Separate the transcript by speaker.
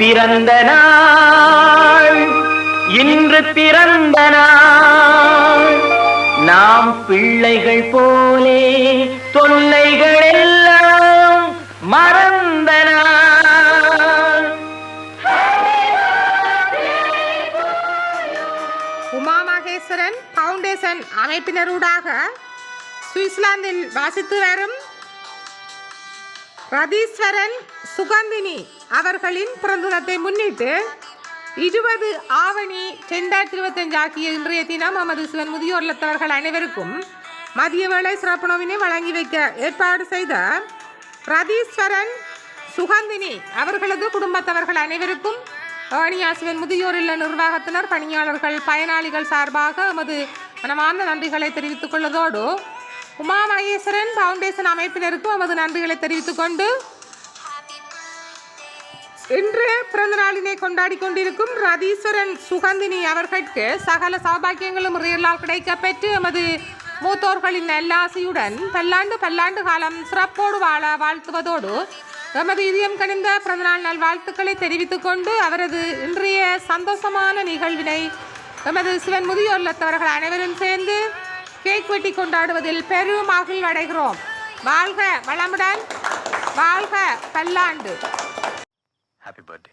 Speaker 1: பிறந்த நாள். இன்று பிறந்த நாள். நாம் பிள்ளைகள் போலே தொல்லைகள் எல்லாம் மறந்த நாள்.
Speaker 2: உமா மகேஸ்வரன் பவுண்டேஷன் அமைப்பினரூடாக சுவிட்சர்லாந்தில் வாசித்து வரும் ரதீஸ்வரன் சுகந்தினி அவர்களின் பிறந்ததினத்தை முன்னிட்டு இருபது ஆவணி ரெண்டாயிரத்தி இருபத்தஞ்சு ஆகிய இன்றைய தினம் நமது சிவன் முதியோர் இல்லத்தவர்கள் அனைவருக்கும் மதிய வேளை சிறப்புணவினை வழங்கி வைக்க ஏற்பாடு செய்த ரதீஸ்வரன் சுகந்தினி அவர்களது குடும்பத்தவர்கள் அனைவருக்கும் வாணியாசிவன் முதியோர் இல்ல நிர்வாகத்தினர் பணியாளர்கள் பயனாளிகள் சார்பாக எமது மனமார்ந்த நன்றிகளை தெரிவித்துக் கொள்வதோடு உமா மகேஸ்வரன் ஃபவுண்டேஷன் அமைப்பினருக்கும் நமது நன்றிகளை தெரிவித்துக் கொண்டு இன்று பிறந்த நாளினை கொண்டாடி கொண்டிருக்கும் ரதீஸ்வரன் சுகந்தினி அவர்களுக்கு சகல சௌபாக்கியங்களும் இறையலால் கிடைக்க பெற்று எமது மூத்தோர்களின் நல்லாசியுடன் பல்லாண்டு பல்லாண்டு காலம் சிறப்போடு வாழ வாழ்த்துவதோடு எமது இதயம் கணிந்த பிறந்தநாள் நல்வாழ்த்துக்களை தெரிவித்துக் கொண்டு அவரது இன்றைய சந்தோஷமான நிகழ்வினை எமது சிவன் முதியோர் இல்லத்தவர்கள் அனைவரும் சேர்ந்து கேக் வெட்டி கொண்டாடுவதில் பெரும் மகிழ்வடைகிறோம் வாழ்க வளமுடன் வாழ்க பல்லாண்டு
Speaker 1: ஹாப்பி பர்த்டே